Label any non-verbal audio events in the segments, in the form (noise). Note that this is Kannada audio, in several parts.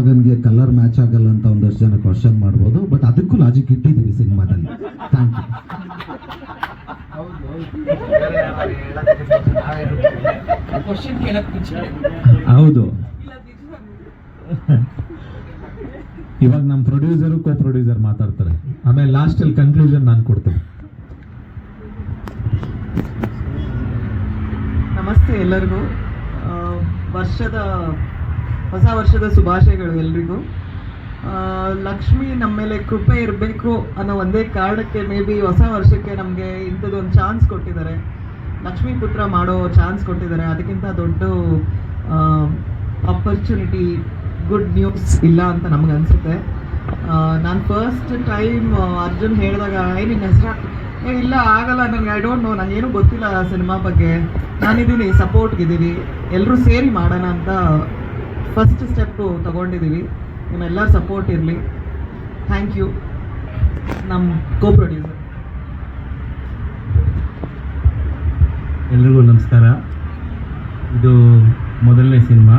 ಮಗನಿಗೆ ಕಲರ್ ಮ್ಯಾಚ್ ಆಗಲ್ಲ ಅಂತ ಒಂದಷ್ಟು ಜನ ಕ್ವಶನ್ ಮಾಡ್ಬೋದು ಬಟ್ ಅದಕ್ಕೂ ಲಾಜಿಕ್ ಇಟ್ಟಿದ್ದೀವಿ ಸಿನಿಮಾದಲ್ಲಿ. ಥ್ಯಾಂಕ್ ಯು ಹೌದು. ಇವಾಗ ನಮ್ಮ ಪ್ರೊಡ್ಯೂಸರು ಕೋ ಪ್ರೊಡ್ಯೂಸರ್ ಮಾತಾಡ್ತಾರೆ. ಆಮೇಲೆ ಲಾಸ್ಟಲ್ಲಿ ಕನ್ಕ್ಲೂಷನ್ ನಾನು ಕೊಡ್ತೀನಿ. ನಮಸ್ತೆ ಎಲ್ಲರಿಗೂ. ವರ್ಷದ ಹೊಸ ವರ್ಷದ ಶುಭಾಶಯಗಳು ಎಲ್ರಿಗೂ. ಲಕ್ಷ್ಮಿ ನಮ್ಮ ಮೇಲೆ ಕೃಪೆ ಇರಬೇಕು ಅನ್ನೋ ಒಂದೇ ಕಾರಣಕ್ಕೆ ಮೇ ಬಿ ಹೊಸ ವರ್ಷಕ್ಕೆ ನಮಗೆ ಇಂಥದ್ದೊಂದು ಚಾನ್ಸ್ ಕೊಟ್ಟಿದ್ದಾರೆ. ಲಕ್ಷ್ಮೀ ಪುತ್ರ ಮಾಡೋ ಚಾನ್ಸ್ ಕೊಟ್ಟಿದ್ದಾರೆ. ಅದಕ್ಕಿಂತ ದೊಡ್ಡ ಅಪರ್ಚುನಿಟಿ ಗುಡ್ ನ್ಯೂಸ್ ಇಲ್ಲ ಅಂತ ನಮ್ಗೆ ಅನಿಸುತ್ತೆ. ನಾನು ಫಸ್ಟ್ ಟೈಮ್ ಅರ್ಜುನ್ ಹೇಳಿದಾಗ ಏ ನಿನ್ನ ಹೆಸರು? ಏ ಇಲ್ಲ, ಆಗಲ್ಲ ನನಗೆ ಐ ಡೋಂಟ್ ನೋ ನನಗೇನು ಗೊತ್ತಿಲ್ಲ ಸಿನಿಮಾ ಬಗ್ಗೆ. ನಾನಿದ್ದೀನಿ ಸಪೋರ್ಟ್ಗಿದ್ದೀನಿ ಎಲ್ಲರೂ ಸೇರಿ ಮಾಡೋಣ ಅಂತ ಫಸ್ಟ್ ಸ್ಟೆಪ್ಪು ತಗೊಂಡಿದ್ದೀವಿ ನಿಮ್ಮೆಲ್ಲರ ಸಪೋರ್ಟ್ ಇರಲಿ. ಥ್ಯಾಂಕ್ ಯು ನಮ್ಮ ಕೋ ಪ್ರೊಡ್ಯೂಸರ್ ಎಲ್ರಿಗೂ ನಮಸ್ಕಾರ. ಇದು ಮೊದಲನೇ ಸಿನಿಮಾ.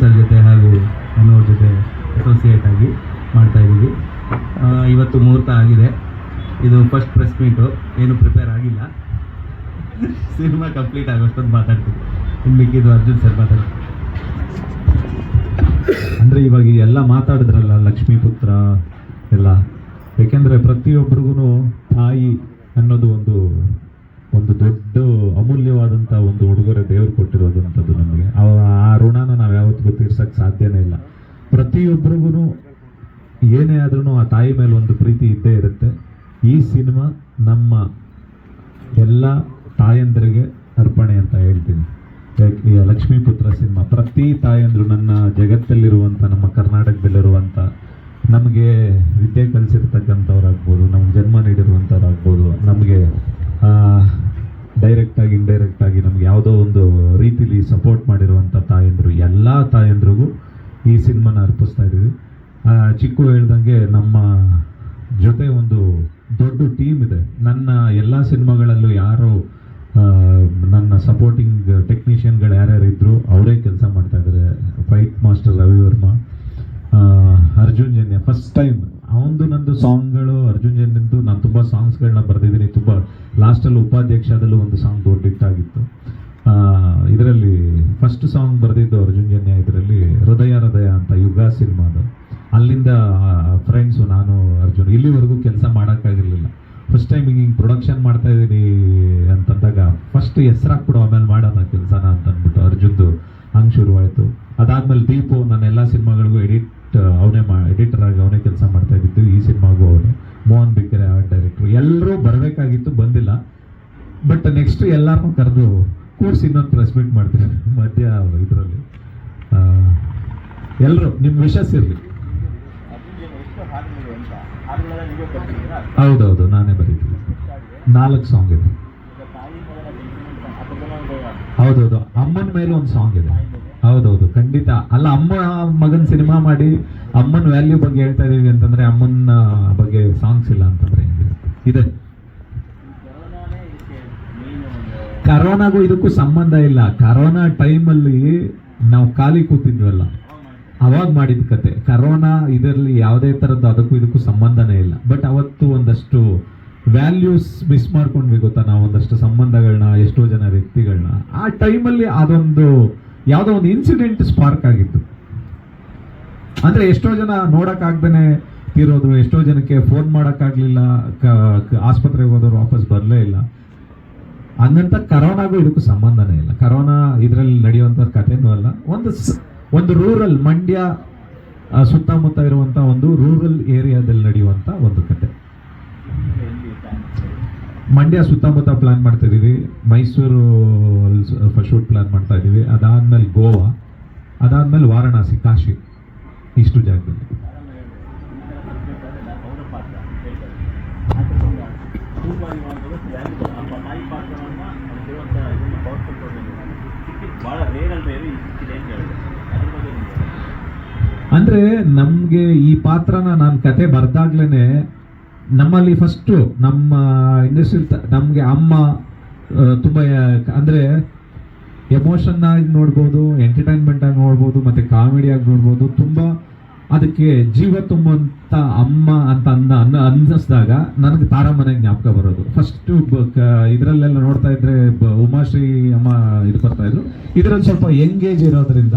ಸರ್ ಜೊತೆ ಹಾಗೂ ಅನ್ನೋರ ಜೊತೆ ಅಸೋಸಿಯೇಟ್ ಆಗಿ ಮಾಡ್ತಾಯಿದ್ದೀವಿ ಇವತ್ತು ಮುಹೂರ್ತ ಆಗಿದೆ. ಇದು ಫಸ್ಟ್ ಪ್ರೆಸ್ ಮೀಟು ಏನು ಪ್ರಿಪೇರ್ ಆಗಿಲ್ಲ. (laughs) ಸಿನಿಮಾ ಕಂಪ್ಲೀಟ್ ಆಗೋಷ್ಟೊಂದು ಮಾತಾಡ್ತೀವಿ. ಇನ್ನು ಮಿಕ್ಕಿದ್ದು ಅರ್ಜುನ್ ಸರ್ ಮಾತಾಡ್ತೀವಿ ಅಂದ್ರೆ ಇವಾಗ ಎಲ್ಲ ಮಾತಾಡಿದ್ರಲ್ಲ ಲಕ್ಷ್ಮೀ ಪುತ್ರ ಎಲ್ಲ. ಏಕೆಂದರೆ ಪ್ರತಿಯೊಬ್ಬರಿಗೂ ತಾಯಿ ಅನ್ನೋದು ಒಂದು ಒಂದು ದೊಡ್ಡ ಅಮೂಲ್ಯವಾದಂಥ ಒಂದು ಉಡುಗೊರೆ ದೇವರು ಕೊಟ್ಟಿರೋದಂಥದ್ದು ನಮಗೆ. ಆ ಋಣನ ನಾವು ಯಾವತ್ತಿಗೂ ತೀರ್ಸೋಕ್ಕೆ ಸಾಧ್ಯನೇ ಇಲ್ಲ. ಪ್ರತಿಯೊಬ್ಬರಿಗೂ ಏನೇ ಆದ್ರೂ ಆ ತಾಯಿ ಮೇಲೆ ಒಂದು ಪ್ರೀತಿ ಇದ್ದೇ ಇರುತ್ತೆ. ಈ ಸಿನಿಮಾ ನಮ್ಮ ಎಲ್ಲ ತಾಯಂದರಿಗೆ ಅರ್ಪಣೆ ಅಂತ ಹೇಳ್ತೀನಿ. ಲಕ್ಷ್ಮೀ ಪುತ್ರ ಸಿನಿಮಾ. ಪ್ರತಿ ತಾಯಂದರು ನನ್ನ ಜಗತ್ತಲ್ಲಿರುವಂಥ, ನಮ್ಮ ಕರ್ನಾಟಕದಲ್ಲಿರುವಂಥ, ನಮಗೆ ವಿದ್ಯೆ ಕಲಿಸಿರ್ತಕ್ಕಂಥವ್ರಾಗ್ಬೋದು, ನಮ್ಗೆ ಜನ್ಮ ನೀಡಿರುವಂಥವ್ರಾಗ್ಬೋದು, ನಮಗೆ ಡೈರೆಕ್ಟಾಗಿ ಇಂಡೈರೆಕ್ಟಾಗಿ ನಮ್ಗೆ ಯಾವುದೋ ಒಂದು ರೀತಿಲಿ ಸಪೋರ್ಟ್ ಮಾಡಿರುವಂಥ ತಾಯಂದರು, ಎಲ್ಲ ತಾಯಂದ್ರಿಗೂ ಈ ಸಿನಿಮಾನ ಅರ್ಪಿಸ್ತಾ ಇದ್ದೀವಿ. ಚಿಕ್ಕು ಹೇಳ್ದಂಗೆ ನಮ್ಮ ಜೊತೆ ಒಂದು ದೊಡ್ಡ ಟೀಮ್ ಇದೆ. ನನ್ನ ಎಲ್ಲ ಸಿನಿಮಾಗಳಲ್ಲೂ ಯಾರು ನನ್ನ ಸಪೋರ್ಟಿಂಗ್ ಟೆಕ್ನಿಷಿಯನ್ಗಳು ಯಾರ್ಯಾರು ಇದ್ದರು ಅವರೇ ಕೆಲಸ ಮಾಡ್ತಾ ಇದ್ದಾರೆ fight master Ravi Varma Arjun Janya. First time ಅವನದು ನಂದು ಸಾಂಗ್ಗಳು ಅರ್ಜುನ್ ಜನ್ಯಂದು ನಾನು ತುಂಬ ಸಾಂಗ್ಸ್ಗಳನ್ನ ಬರೆದಿದ್ದೀನಿ. ತುಂಬ ಲಾಸ್ಟಲ್ಲಿ ಉಪಾಧ್ಯಕ್ಷದಲ್ಲೂ ಒಂದು ಸಾಂಗ್ ದೊಡ್ಡ ಹಿಟ್ ಆಗಿತ್ತು. ಇದರಲ್ಲಿ ಫಸ್ಟ್ ಸಾಂಗ್ ಬರೆದಿದ್ದು ಅರ್ಜುನ್ ಜನ್ಯ, ಇದರಲ್ಲಿ ಹೃದಯ ಹೃದಯ ಅಂತ ಯುಗ ಸಿನಿಮಾದು. ಅಲ್ಲಿಂದ ಫ್ರೆಂಡ್ಸು ನಾನು, ಅರ್ಜುನ್, ಇಲ್ಲಿವರೆಗೂ ಕೆಲಸ ಮಾಡೋಕ್ಕಾಗಿರ್ಲಿಲ್ಲ. ಫಸ್ಟ್ ಟೈಮ್ ಹಿಂಗೆ ಪ್ರೊಡಕ್ಷನ್ ಮಾಡ್ತಾ ಇದ್ದೀನಿ ಅಂತಂದಾಗ ಫಸ್ಟ್ ಹೆಸ್ರಾಕ್ಬಿಡು, ಆಮೇಲೆ ಮಾಡೋಣ ಕೆಲಸನ ಅಂತ ಅಂದ್ಬಿಟ್ಟು ಅರ್ಜುನ್ದು ಹಂಗೆ ಶುರುವಾಯಿತು. ಅದಾದ್ಮೇಲೆ ದೀಪು ನನ್ನ ಎಲ್ಲ ಸಿನಿಮಾಗಳಿಗೂ ಎಡಿಟ್ ಅವನೇ ಮಾ ಎಡಿಟರ್ ಆಗಿ ಅವನೇ ಕೆಲಸ ಮಾಡ್ತಾ ಇದ್ದಿದ್ದು, ಈ ಸಿನಿಮಾಗೂ ಅವನೇ. ಮೋಹನ್ ಬಿಕೆರೆ ಆರ್ಟ್ ಡೈರೆಕ್ಟ್ರು ಎಲ್ಲರೂ ಬರಬೇಕಾಗಿತ್ತು, ಬಂದಿಲ್ಲ. ಬಟ್ ನೆಕ್ಸ್ಟ್ ಎಲ್ಲರನ್ನೂ ಕರೆದು ಕೂರ್ಸಿ ಇನ್ನೊಂದು ಪ್ರೆಸ್ ಮೀಟ್ ಮಾಡ್ತೀನಿ. (laughs) ಮಧ್ಯ ಇದರಲ್ಲಿ. ಎಲ್ಲರೂ ನಿಮ್ಮ ವಿಶಸ್ ಇರಲಿ. ಹೌದೌದು ನಾನೇ ಬರೀತೀನಿ. ನಾಲ್ಕು ಸಾಂಗ್ ಇದೆ. ಹೌದೌದು ಅಮ್ಮನ ಮೇಲೆ ಒಂದು ಸಾಂಗ್ ಇದೆ. ಹೌದೌದು ಖಂಡಿತ. ಅಲ್ಲ ಅಮ್ಮ ಮಗನ್ ಸಿನಿಮಾ ಮಾಡಿ ಅಮ್ಮನ ವ್ಯಾಲ್ಯೂ ಬಗ್ಗೆ ಹೇಳ್ತಾ ಇದೀವಿ ಅಂತಂದ್ರೆ ಅಮ್ಮನ ಬಗ್ಗೆ ಸಾಂಗ್ಸ್ ಇಲ್ಲ ಅಂತಂದ್ರೆ? ಇದೆ. ಕರೋನಾಗೂ ಇದಕ್ಕೂ ಸಂಬಂಧ ಇಲ್ಲ. ಕರೋನಾ ಟೈಮಲ್ಲಿ ನಾವು ಖಾಲಿ ಕೂತಿದ್ವಲ್ಲ. ಅವಾಗ ಮಾಡಿದ ಕತೆ. ಕರೋನಾ ಇದರಲ್ಲಿ ಯಾವುದೇ ಥರದ್ದು ಅದಕ್ಕೂ ಇದಕ್ಕೂ ಸಂಬಂಧನೇ ಇಲ್ಲ. ಬಟ್ ಅವತ್ತು ಒಂದಷ್ಟು ವ್ಯಾಲ್ಯೂಸ್ ಮಿಸ್ ಮಾಡ್ಕೊಂಡ್ವಿ ಗೊತ್ತಾ ನಾವು? ಒಂದಷ್ಟು ಸಂಬಂಧಗಳನ್ನ ಎಷ್ಟೋ ಜನ ವ್ಯಕ್ತಿಗಳನ್ನ ಆ ಟೈಮಲ್ಲಿ ಅದೊಂದು ಯಾವುದೋ ಒಂದು ಇನ್ಸಿಡೆಂಟ್ ಸ್ಪಾರ್ಕ್ ಆಗಿತ್ತು. ಅಂದ್ರೆ ಎಷ್ಟೋ ಜನ ನೋಡೋಕ್ಕಾಗ್ದೇ ತೀರೋದು ಎಷ್ಟೋ ಜನಕ್ಕೆ ಫೋನ್ ಮಾಡೋಕ್ಕಾಗ್ಲಿಲ್ಲ ಆಸ್ಪತ್ರೆಗೆ ಹೋದವರು ವಾಪಸ್ ಬರಲೇ ಇಲ್ಲ. ಹಂಗಂತ ಕರೋನಾಗೂ ಇದಕ್ಕೂ ಸಂಬಂಧನೇ ಇಲ್ಲ. ಕರೋನಾ ಇದರಲ್ಲಿ ನಡೆಯುವಂಥ ಕಥೆನೂ ಅಲ್ಲ. ಒಂದು ಒಂದು ರೂರಲ್ ಮಂಡ್ಯ ಸುತ್ತಮುತ್ತ ಇರುವಂಥ ಒಂದು ರೂರಲ್ ಏರಿಯಾದಲ್ಲಿ ನಡೆಯುವಂತ ಒಂದು ಕತೆ. ಮಂಡ್ಯ ಸುತ್ತಮುತ್ತ ಪ್ಲಾನ್ ಮಾಡ್ತಾ ಇದೀವಿ. ಮೈಸೂರು ಶೂಟ್ ಪ್ಲಾನ್ ಮಾಡ್ತಾ ಇದೀವಿ. ಅದಾದ್ಮೇಲೆ ಗೋವಾ, ಅದಾದ್ಮೇಲೆ ವಾರಣಾಸಿ, ಕಾಶಿ, ಇಷ್ಟು ಜಾಗದಲ್ಲಿ. ಭಾಳ ರೇರ್ ಅಂತ ಹೇಳಿದೆ ಅದ್ರ ನಮ್ಗೆ ಈ ಪಾತ್ರನ ನಾನು ಕತೆ ಬರ್ದಾಗ್ಲೇನೆ ನಮ್ಮಲ್ಲಿ ಫಸ್ಟು ನಮ್ಮ ಇಂಡಸ್ಟ್ರಿ ನಮ್ಗೆ ಅಮ್ಮ ತುಂಬ ಅಂದ್ರೆ ಎಮೋಷನ್ ಆಗಿ ನೋಡ್ಬೋದು ಎಂಟರ್ಟೈನ್ಮೆಂಟ್ ಆಗಿ ನೋಡ್ಬೋದು, ಮತ್ತೆ ಕಾಮಿಡಿಯಾಗಿ ನೋಡ್ಬೋದು, ತುಂಬಾ ಅದಕ್ಕೆ ಜೀವ ತುಂಬುವಂಥ ಅಮ್ಮ ಅಂತ ಅಂದ ಅನ್ನ ಅನ್ನಿಸ್ದಾಗ ನನಗೆ ತಾರಮ್ಮನೆ ಜ್ಞಾಪಕ ಬರೋದು. ಫಸ್ಟ್ ಇದರಲ್ಲೆಲ್ಲ ನೋಡ್ತಾ ಇದ್ರೆ ಉಮಾಶ್ರೀ ಅಮ್ಮ ಇದು ಬರ್ತಾ ಇದ್ರು. ಇದರಲ್ಲಿ ಸ್ವಲ್ಪ ಎಂಗೇಜ್ ಇರೋದ್ರಿಂದ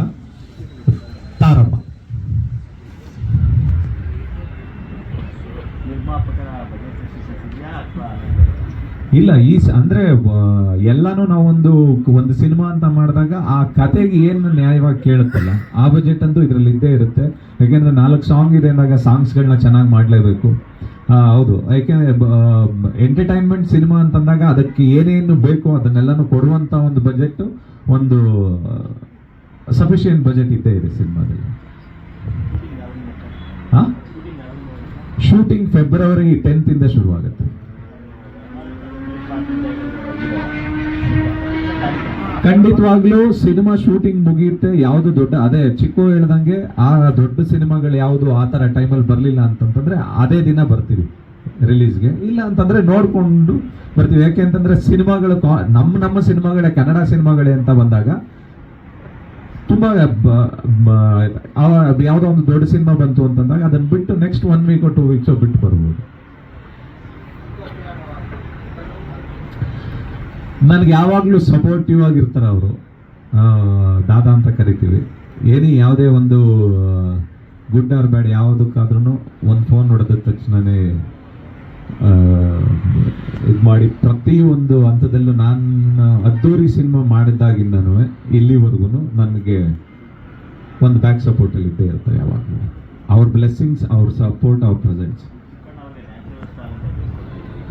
ಇಲ್ಲ ಈ ಅಂದ್ರೆ ಎಲ್ಲಾನು ನಾವೊಂದು ಒಂದು ಸಿನಿಮಾ ಅಂತ ಮಾಡಿದಾಗ ಆ ಕತೆಗೆ ಏನು ನ್ಯಾಯವಾಗಿ ಕೇಳುತ್ತಲ್ಲ ಆ ಬಜೆಟ್ ಅಂತೂ ಇದರಲ್ಲಿ ಇದ್ದೇ ಇರುತ್ತೆ. ಯಾಕೆಂದ್ರೆ ನಾಲ್ಕು ಸಾಂಗ್ ಇದೆ ಅಂದಾಗ ಸಾಂಗ್ಸ್ಗಳನ್ನ ಚೆನ್ನಾಗಿ ಮಾಡಲೇಬೇಕು. ಹೌದು. ಯಾಕೆಂದ್ರೆ ಎಂಟರ್ಟೈನ್ಮೆಂಟ್ ಸಿನಿಮಾ ಅಂತಂದಾಗ ಅದಕ್ಕೆ ಏನೇನು ಬೇಕೋ ಅದನ್ನೆಲ್ಲಾನು ಕೊಡುವಂತ ಒಂದು ಬಜೆಟ್ ಒಂದು ಸಫಿಷಿಯಂಟ್ ಬಜೆಟ್ ಇದ್ದೇ ಇದೆ ಸಿನಿಮಾದಲ್ಲಿ. ಶೂಟಿಂಗ್ ಫೆಬ್ರವರಿ ಟೆಂತ್ ಇಂದ ಶುರು ಆಗುತ್ತೆ ಖಂಡಿತವಾಗ್ಲೂ ಸಿನಿಮಾ ಶೂಟಿಂಗ್ ಮುಗಿಯುತ್ತೆ. ಯಾವುದು ದೊಡ್ಡ ಅದೇ ಚಿಕ್ಕು ಹೇಳ್ದಂಗೆ ಆ ದೊಡ್ಡ ಸಿನಿಮಾಗಳು ಯಾವುದು ಆ ಥರ ಟೈಮಲ್ಲಿ ಬರಲಿಲ್ಲ ಅಂತಂತಂದ್ರೆ ಅದೇ ದಿನ ಬರ್ತೀವಿ ರಿಲೀಸ್ಗೆ. ಇಲ್ಲ ಅಂತಂದ್ರೆ ನೋಡ್ಕೊಂಡು ಬರ್ತೀವಿ. ಯಾಕೆ ಅಂತಂದ್ರೆ ಸಿನಿಮಾಗಳು ನಮ್ಮ ನಮ್ಮ ಸಿನಿಮಾಗಳೇ ಕನ್ನಡ ಸಿನಿಮಾಗಳೇ ಅಂತ ಬಂದಾಗ ತುಂಬಾ ಯಾವುದೋ ಒಂದು ದೊಡ್ಡ ಸಿನಿಮಾ ಬಂತು ಅಂತಂದಾಗ ಅದನ್ನ ಬಿಟ್ಟು next one week two weeks ಬಿಟ್ಟು ಬರ್ಬೋದು. ನನಗೆ ಯಾವಾಗಲೂ ಸಪೋರ್ಟಿವ್ ಆಗಿರ್ತಾರೆ ಅವರು. ದಾದಾ ಅಂತ ಕರಿತೀವಿ. ಏನೇ ಯಾವುದೇ ಒಂದು ಗುಡ್ ಆರ್ ಬ್ಯಾಡ್ ಯಾವುದಕ್ಕಾದ್ರೂ ಒಂದು ಫೋನ್ ಹೊಡೆದ ತಕ್ಷಣನೇ ಇದು ಮಾಡಿ ಪ್ರತಿಯೊಂದು ಹಂತದಲ್ಲೂ ನಾನು ಅದ್ದೂರಿ ಸಿನಿಮಾ ಮಾಡಿದ್ದಾಗಿಂದನೂ ಇಲ್ಲಿವರೆಗೂ ನನಗೆ ಒಂದು ಬ್ಯಾಕ್ ಸಪೋರ್ಟಲ್ಲಿ ಇದ್ದೇ ಇರ್ತಾರೆ ಯಾವಾಗಲೂ. ಅವ್ರ ಬ್ಲೆಸ್ಸಿಂಗ್ಸ್ ಅವ್ರ ಸಪೋರ್ಟ್ ಅವ್ರ ಪ್ರೆಸೆನ್ಸ್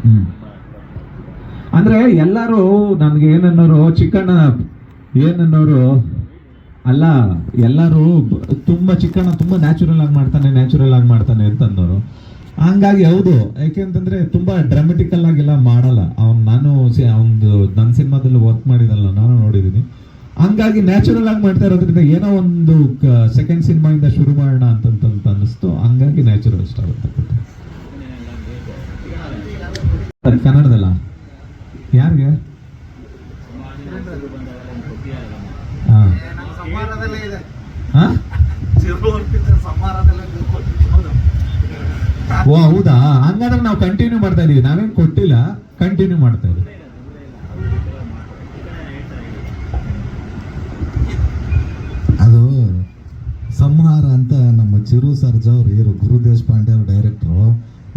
ಹ್ಞೂ ಅಂದ್ರೆ ಎಲ್ಲರೂ ನನ್ಗೆ ಏನನ್ನೋರು ಚಿಕ್ಕಣ್ಣ, ಏನನ್ನೋರು ಅಲ್ಲ, ಎಲ್ಲರೂ ತುಂಬಾ ಚಿಕ್ಕಣ್ಣ ತುಂಬಾ ನ್ಯಾಚುರಲ್ ಆಗಿ ಮಾಡ್ತಾನೆ ನ್ಯಾಚುರಲ್ ಆಗಿ ಮಾಡ್ತಾನೆ ಅಂತ ಅನ್ನೋರು ಹಂಗಾಗಿ ಹೌದು. ಯಾಕೆಂತಂದ್ರೆ ತುಂಬಾ ಡ್ರಾಮೆಟಿಕಲ್ ಆಗಿಲ್ಲ, ಮಾಡಲ್ಲ. ಅವ್ನು ನಾನು ಅವನದು ನನ್ನ ಸಿನಿಮಾದಲ್ಲಿ ವರ್ಕ್ ಮಾಡಿದಲ್ಲ, ನಾನು ನೋಡಿದ್ದೀನಿ ಹಂಗಾಗಿ ನ್ಯಾಚುರಲ್ ಆಗಿ ಮಾಡ್ತಾ ಇರೋದ್ರಿಂದ ಏನೋ ಒಂದು ಸೆಕೆಂಡ್ ಸಿನಿಮಾಯಿಂದ ಶುರು ಮಾಡೋಣ ಅಂತಂತ ಅನ್ನಿಸ್ತು. ಹಂಗಾಗಿ ನ್ಯಾಚುರಲ್ ಇಷ್ಟ ಆಗುತ್ತೆ ಕನ್ನಡದಲ್ಲ? ಯಾರಿಗೆ? ಓ, ಹೌದಾ? ಹಂಗಾದ್ರೆ ನಾವು ಕಂಟಿನ್ಯೂ ಮಾಡ್ತಾ ಇದೀವಿ. ನಾವೇನು ಕೊಟ್ಟಿಲ್ಲ ಕಂಟಿನ್ಯೂ ಮಾಡ್ತಾ ಇದೀವಿ. ಅದು ಸಂಹಾರ ಅಂತ ನಮ್ಮ ಚಿರು ಸರ್ಜಾ ಅವ್ರು, ಇವರು ಗುರು ದೇಶಪಾಂಡೆ ಅವ್ರ ಡೈರೆಕ್ಟ್ರು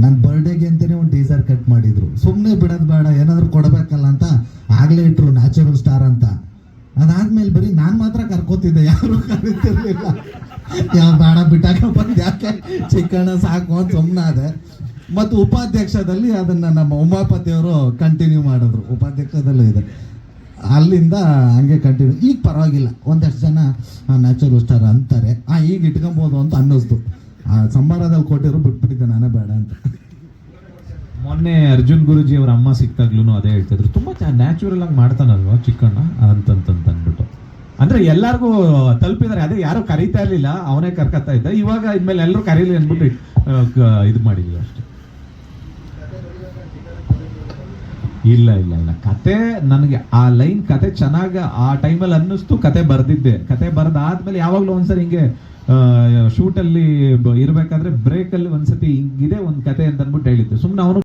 ನನ್ನ ಬರ್ಡೇಗೆ ಅಂತಾನೆ ಒಂದು ಟೀಸರ್ ಕಟ್ ಮಾಡಿದ್ರು. ಸುಮ್ಮನೆ ಬಿಡೋದು ಬೇಡ, ಏನಾದರೂ ಕೊಡಬೇಕಲ್ಲ ಅಂತ ಆಗಲೇ ಇಟ್ರು ನ್ಯಾಚುರಲ್ ಸ್ಟಾರ್ ಅಂತ. ಅದಾದ್ಮೇಲೆ ಬರೀ ನಾನು ಮಾತ್ರ ಕರ್ಕೋತಿದ್ದೆ, ಯಾರು ಕರೀತಿರ್ಲಿಲ್ಲ. ಯಾವ ಬೇಡ ಬಿಟ್ಟಾಕ ಬಂದು ಯಾಕೆ ಚಿಕ್ಕಣ್ಣ ಸಾಕು ಅಂತ ಸುಮ್ಮನೆ ಅದೇ ಮತ್ತು ಉಪಾಧ್ಯಕ್ಷದಲ್ಲಿ ಅದನ್ನು ನಮ್ಮ ಉಮಾಪತಿಯವರು ಕಂಟಿನ್ಯೂ ಮಾಡಿದ್ರು. ಉಪಾಧ್ಯಕ್ಷದಲ್ಲೂ ಇದೆ. ಅಲ್ಲಿಂದ ಹಂಗೆ ಕಂಟಿನ್ಯೂ ಈಗ ಪರವಾಗಿಲ್ಲ, ಒಂದಷ್ಟು ಜನ ನ್ಯಾಚುರಲ್ ಸ್ಟಾರ್ ಅಂತಾರೆ. ಆ, ಈಗ ಇಟ್ಕೊಬೋದು ಅಂತ ಅನ್ನಿಸ್ತು. ಆ, ಸಂಬಾರದಲ್ಲಿ ಕೊಟ್ಟಿರೋ ಬಿಟ್ಬಿಟ್ಟಿದ್ದೆ, ನಾನೇ ಬೇಡ ಅಂತ. ಮೊನ್ನೆ ಅರ್ಜುನ್ ಗುರುಜಿ ಅವ್ರ ಅಮ್ಮ ಸಿಕ್ತಾಗ್ಲೂ ಅದೇ ಹೇಳ್ತಿದ್ರು ತುಂಬಾ ನ್ಯಾಚುರಲ್ ಆಗಿ ಮಾಡ್ತಾನಲ್ವಾ ಚಿಕ್ಕಣ್ಣ? ಅಂತಂತಂತ ಅಂದ್ಬಿಟ್ಟು ಅಂದ್ರೆ ಎಲ್ಲಾರ್ಗೂ ತಲುಪಿದಾರೆ ಅದೇ ಯಾರು ಕರೀತಾ ಇರ್ಲಿಲ್ಲ. ಅವನೇ ಕರ್ಕತ್ತಾ ಇದ್ದ. ಇವಾಗ ಇದ್ಮೇಲೆ ಎಲ್ಲರೂ ಕರೀಲಿ ಅಂದ್ಬಿಟ್ಟು ಇದ್ ಮಾಡಿದ್ವಿ ಅಷ್ಟೇ. ಇಲ್ಲ ಇಲ್ಲ ಇಲ್ಲ. ಕತೆ ನನಗೆ ಆ ಲೈನ್ ಕತೆ ಚೆನ್ನಾಗಿ ಆ ಟೈಮಲ್ಲಿ ಅನ್ನಿಸ್ತು, ಕತೆ ಬರ್ದಿದ್ದೆ. ಕತೆ ಬರ್ದಾದ್ಮೇಲೆ ಯಾವಾಗ್ಲೂ ಒಂದ್ಸರಿ ಹಿಂಗೆ ಶೂಟಲ್ಲಿ ಇರ್ಬೇಕಾದ್ರೆ ಬ್ರೇಕಲ್ಲಿ ಒಂದ್ಸತಿ ಹಿಂಗಿದೆ ಒಂದು ಕತೆ ಅಂತ ಅಂದ್ಬಿಟ್ಟು ಹೇಳಿದ್ದೆ. ಸುಮ್ಮನೆ ಅವನು